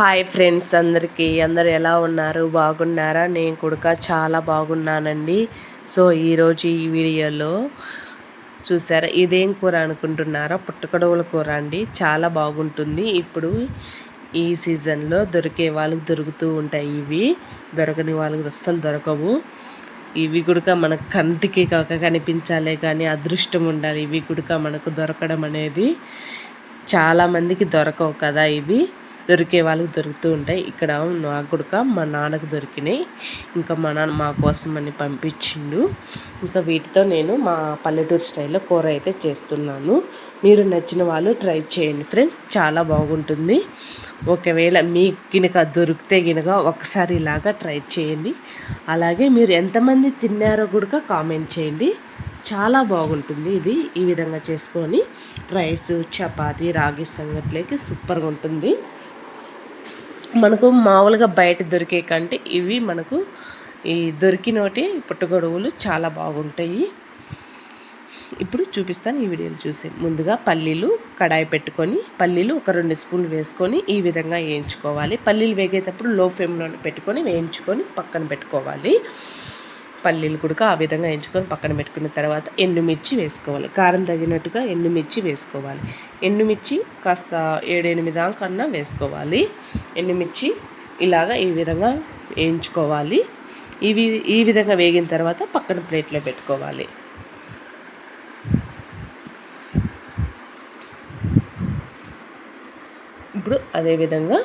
Hi friends అందరికీ. అందరు ఎలా ఉన్నారు? బాగున్నారా? నేను కూడా చాలా బాగున్నానండి. సో ఈరోజు ఈ వీడియోలో చూసారా? ఇదేం కూర అనుకుంటున్నారా? పుట్టకడవుల కూర అండి. చాలా బాగుంటుంది. ఇప్పుడు ఈ సీజన్లో దొరికే వాళ్ళకి దొరుకుతూ ఉంటాయి ఇవి. దొరకని వాళ్ళకి అస్సలు దొరకవు. ఇవి కూడా మన కంటికి కాక కనిపించాలే కానీ అదృష్టం ఉండాలి. ఇవి కూడా మనకు దొరకడం అనేది చాలామందికి దొరకవు కదా ఇవి. దొరికే వాళ్ళకి దొరుకుతూ ఉంటాయి. ఇక్కడ నాకు కూడా మా నాన్నకు దొరికినాయి. ఇంకా మా నాన్న మా కోసం అని పంపించిండు. ఇంకా వీటితో నేను మా పల్లెటూరు స్టైల్లో కూర అయితే చేస్తున్నాను. మీరు నచ్చిన వాళ్ళు ట్రై చేయండి ఫ్రెండ్స్ చాలా బాగుంటుంది. ఒకవేళ మీ గినక దొరికితే గినక ఒకసారి ఇలాగా ట్రై చేయండి. అలాగే మీరు ఎంతమంది తిన్నారో కూడా కామెంట్ చేయండి. చాలా బాగుంటుంది ఇది. ఈ విధంగా చేసుకొని రైస్ చపాతి రాగి సంగట్లేకి సూపర్గా ఉంటుంది. మనకు మామూలుగా బయట దొరికే కంటే ఇవి మనకు ఈ దొరికినోటి పుట్టగొడుగులు చాలా బాగుంటాయి. ఇప్పుడు చూపిస్తాను ఈ వీడియోలు చూసి. ముందుగా పల్లీలు కడాయి పెట్టుకొని పల్లీలు ఒక రెండు స్పూన్లు వేసుకొని ఈ విధంగా వేయించుకోవాలి. పల్లీలు వేగేటప్పుడు లో ఫ్లేమ్లో పెట్టుకొని వేయించుకొని పక్కన పెట్టుకోవాలి. పల్లీలు కూడా ఆ విధంగా ఎంచుకొని పక్కన పెట్టుకున్న తర్వాత ఎండుమిర్చి వేసుకోవాలి. కారం తగినట్టుగా ఎండుమిర్చి వేసుకోవాలి. ఎండుమిర్చి కాస్త ఏడెనిమిది కన్నా వేసుకోవాలి. ఎండుమిర్చి ఇలాగా ఈ విధంగా వేయించుకోవాలి ఇవి ఈ విధంగా వేగిన తర్వాత పక్కన ప్లేట్లో పెట్టుకోవాలి. ఇప్పుడు అదేవిధంగా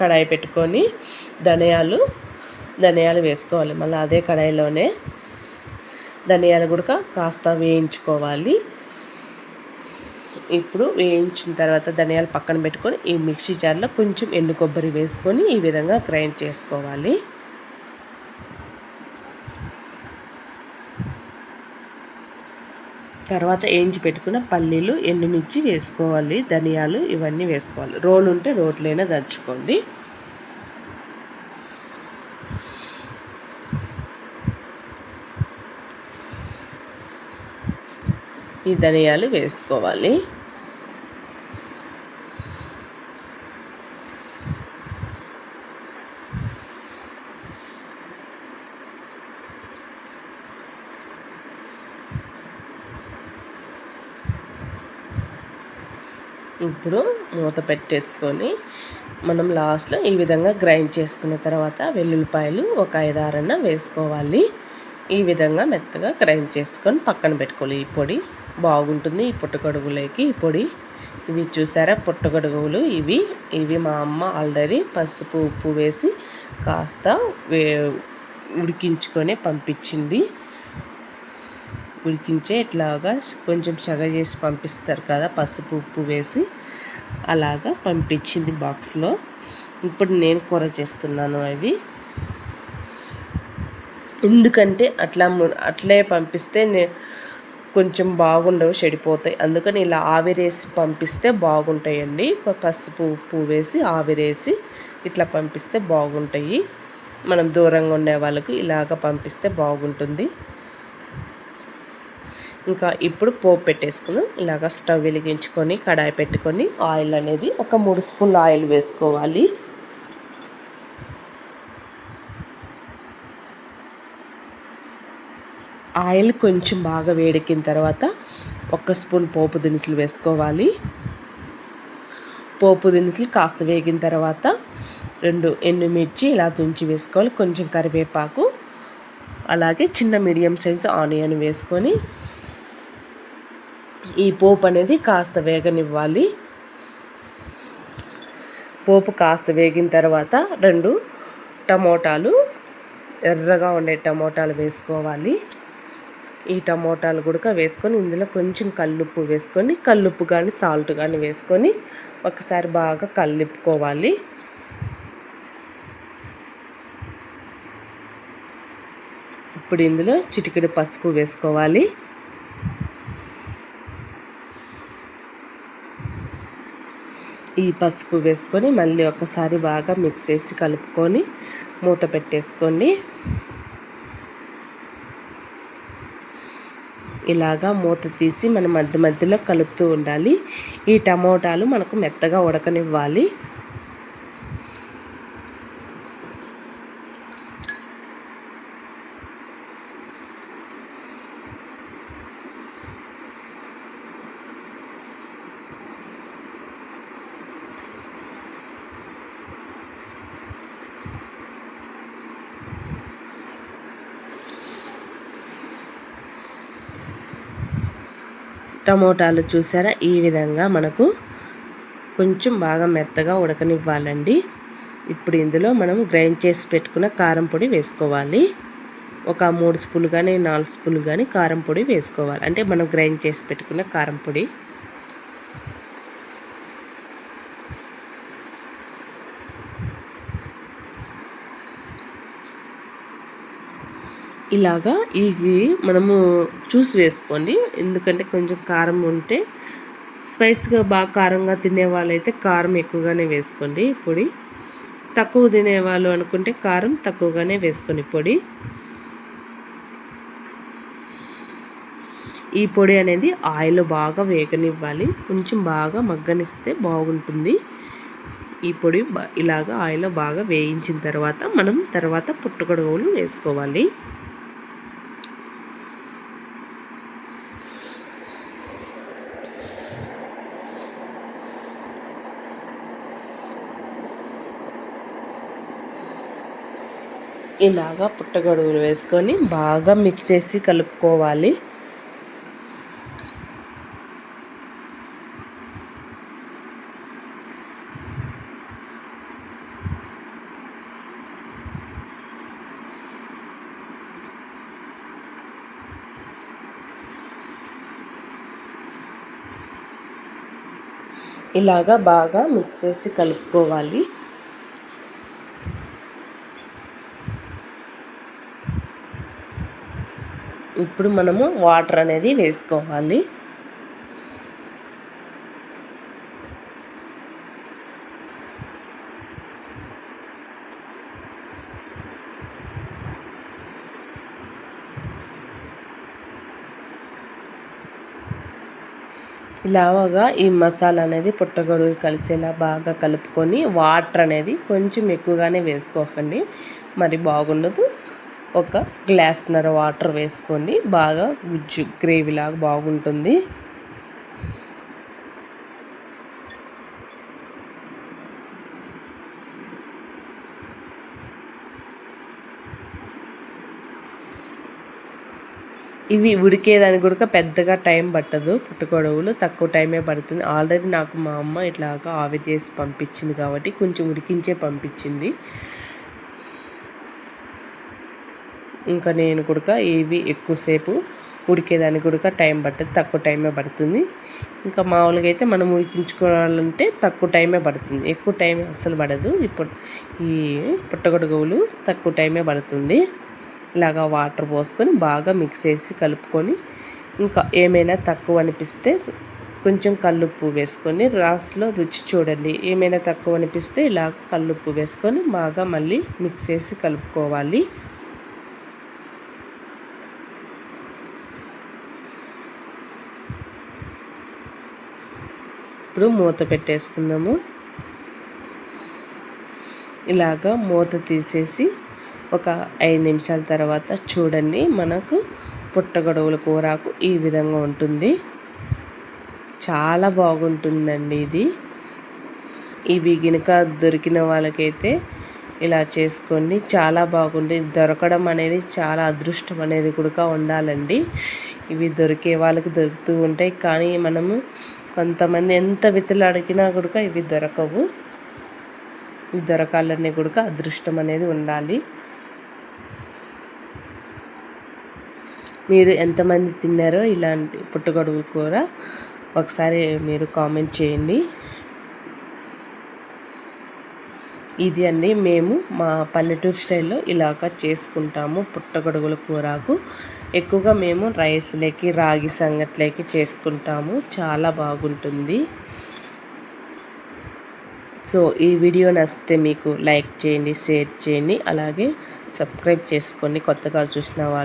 కడాయి పెట్టుకొని ధనియాలు ధనియాలు వేసుకోవాలి. మళ్ళీ అదే కడాయిలోనే ధనియాలు కూడా కాస్త వేయించుకోవాలి. ఇప్పుడు వేయించిన తర్వాత ధనియాలు పక్కన పెట్టుకొని ఈ మిక్సీ జార్లో కొంచెం ఎండు కొబ్బరి వేసుకొని ఈ విధంగా గ్రైండ్ చేసుకోవాలి. తర్వాత వేయించి పెట్టుకున్న పల్లీలు ఎండుమిర్చి వేసుకోవాలి ధనియాలు ఇవన్నీ వేసుకోవాలి. రోలు ఉంటే రోట్లైనా దంచుకోండి. ఈ ధనియాలు వేసుకోవాలి. ఇప్పుడు మూత పెట్టేసుకొని మనం లాస్ట్లో ఈ విధంగా గ్రైండ్ చేసుకున్న తర్వాత వెల్లుల్లిపాయలు ఒక ఐదారన్న వేసుకోవాలి. ఈ విధంగా మెత్తగా గ్రైండ్ చేసుకొని పక్కన పెట్టుకోవాలి. ఈ పొడి బాగుంటుంది ఈ పుట్టగొడుగులకి. ఈ పొడి ఇవి చూసారా? పుట్టగొడుగులు ఇవి. ఇవి మా అమ్మ ఆల్రెడీ పసుపు ఉప్పు వేసి కాస్త వే ఉడికించుకొని పంపించింది. ఉడికించే ఇట్లాగా కొంచెం చగ చేసి పంపిస్తారు కదా పసుపు ఉప్పు వేసి అలాగా పంపించింది బాక్స్లో. ఇప్పుడు నేను కూర చేస్తున్నాను అవి. ఎందుకంటే అట్లా అట్లే పంపిస్తే నే కొంచెం బాగుండవు చెడిపోతాయి. అందుకని ఇలా ఆవిరేసి పంపిస్తే బాగుంటాయండి. పసుపు ఉప్పు వేసి ఆవిరేసి ఇట్లా పంపిస్తే బాగుంటాయి. మనం దూరంగా ఉండే వాళ్ళకి ఇలాగ పంపిస్తే బాగుంటుంది. ఇంకా ఇప్పుడు పోపు పెట్టేసుకుని ఇలాగ స్టవ్ వెలిగించుకొని కడాయి పెట్టుకొని ఆయిల్ అనేది ఒక మూడు స్పూన్లు ఆయిల్ వేసుకోవాలి. ఆయిల్ కొంచెం బాగా వేడెక్కిన తర్వాత ఒక స్పూన్ పోపు దినుసులు వేసుకోవాలి. పోపు దినుసులు కాస్త వేగిన తర్వాత రెండు ఎండుమిర్చి ఇలా తుంచి వేసుకోవాలి. కొంచెం కరివేపాకు అలాగే చిన్న మీడియం సైజు ఆనియన్ వేసుకొని ఈ పోపు అనేది కాస్త వేగనివ్వాలి. పోపు కాస్త వేగిన తర్వాత రెండు టమోటాలు ఎర్రగా ఉండే టమోటాలు వేసుకోవాలి. ఈ టమోటాలు కూడా వేసుకొని ఇందులో కొంచెం కల్లుప్పు వేసుకొని కల్లుప్పు కానీ సాల్ట్ కానీ వేసుకొని ఒకసారి బాగా కలిపుకోవాలి ఇప్పుడు ఇందులో చిటికెడు పసుపు వేసుకోవాలి. ఈ పసుపు వేసుకొని మళ్ళీ ఒకసారి బాగా మిక్స్ చేసి కలుపుకొని మూత పెట్టేసుకోండి ఇలాగా మూత తీసి మనం మధ్య మధ్యలో కలుపుతూ ఉండాలి. ఈ టమోటాలు మనకు మెత్తగా ఉడకనివ్వాలి. టమోటాలు చూసారా? ఈ విధంగా మనకు కొంచెం బాగా మెత్తగా ఉడకనివ్వాలండి. ఇప్పుడు ఇందులో మనం గ్రైండ్ చేసి పెట్టుకున్న కారం పొడి వేసుకోవాలి. ఒక మూడు స్పూన్లు కానీ నాలుగు స్పూన్లు కానీ కారం పొడి వేసుకోవాలి. అంటే మనం గ్రైండ్ చేసి పెట్టుకున్న కారం పొడి. ఇలాగా ఇవి మనము చూసి వేసుకోండి. ఎందుకంటే కొంచెం కారం ఉంటే స్పైస్గా బాగా కారంగా తినే వాళ్ళైతే కారం ఎక్కువగానే వేసుకోండి పొడి. తక్కువ తినేవాళ్ళు అనుకుంటే కారం తక్కువగానే వేసుకొని పొడి. ఈ పొడి అనేది ఆయిల్ బాగా వేగనివ్వాలి. కొంచెం బాగా మగ్గనిస్తే బాగుంటుంది. ఈ పొడి ఇలాగా ఆయిల్లో బాగా వేయించిన తర్వాత మనం తర్వాత పుట్టుకడుగులు వేసుకోవాలి. ఇలాగా పుట్టగొడుగులు వేసుకొని బాగా మిక్స్ చేసి కలుపుకోవాలి. ఇలాగా బాగా మిక్స్ చేసి కలుపుకోవాలి. ఇప్పుడు మనము వాటర్ అనేది వేసుకోవాలి. ఇలాగా ఈ మసాలా అనేది పుట్టగొడుగు కలిసేలా బాగా కలుపుకొని వాటర్ అనేది కొంచెం ఎక్కువగానే వేసుకోకండి. మరి బాగుండదు. ఒక గ్లాస్నర వాటర్ వేసుకొని బాగా గుజ్జు గ్రేవీ లాగా బాగుంటుంది. ఇవి ఉడికేదానికి కూడా పెద్దగా టైం పట్టదు పుట్టుకొడవులు తక్కువ టైమే పడుతుంది. ఆల్రెడీ నాకు మా అమ్మ ఇట్లాగా ఆవి చేసి పంపించింది కాబట్టి కొంచెం ఉడికించే పంపించింది. ఇంకా నేను కూడా ఇవి ఎక్కువసేపు ఉడికేదానికి కూడా టైం పట్టదు తక్కువ టైమే పడుతుంది. ఇంకా మామూలుగా అయితే మనం ఉడికించుకోవాలంటే తక్కువ టైమే పడుతుంది. ఎక్కువ టైం అస్సలు పడదు. ఇప్పుడు ఈ పుట్టగొడుగులు తక్కువ టైమే పడుతుంది. ఇలాగా వాటర్ పోసుకొని బాగా మిక్స్ చేసి కలుపుకొని ఇంకా ఏమైనా తక్కువ అనిపిస్తే కొంచెం కల్లుప్పు వేసుకొని రాస్లో రుచి చూడండి. ఏమైనా తక్కువ అనిపిస్తే ఇలా కల్లుప్పు వేసుకొని బాగా మళ్ళీ మిక్స్ చేసి కలుపుకోవాలి. ఇప్పుడు మూత పెట్టేసుకుందాము. ఇలాగా మూత తీసేసి ఒక ఐదు నిమిషాల తర్వాత చూడండి మనకు పుట్టగొడవుల కూరాకు ఈ విధంగా ఉంటుంది. చాలా బాగుంటుందండి ఇది. ఇవి గినక దొరికిన వాళ్ళకైతే ఇలా చేసుకోండి. చాలా బాగుంటుంది. దొరకడం అనేది చాలా అదృష్టం అనేది కూడా ఉండాలండి. ఇవి దొరికే వాళ్ళకి దొరుకుతూ ఉంటాయి. కానీ మనము కొంతమంది ఎంత విత్తులు అడిగినా కూడా ఇవి దొరకవు. ఇవి దొరకాలనే కూడా అదృష్టం అనేది ఉండాలి. మీరు ఎంతమంది తిన్నారో ఇలాంటి పుట్టగొడుగు కూర ఒకసారి మీరు కామెంట్ చేయండి. ఇది అండి మేము మా పల్లెటూరు స్టైల్లో ఇలాగ చేసుకుంటాము పుట్టగొడుగుల కూరకు. ఎక్కువగా మేము రైస్లోకి రాగి సంగట్లోకి చేసుకుంటాము. చాలా బాగుంటుంది. సో ఈ వీడియో నచ్చితే మీకు లైక్ చేయండి షేర్ చేయండి. అలాగే సబ్స్క్రైబ్ చేసుకోండి. కొత్తగా చూసిన వాళ్ళు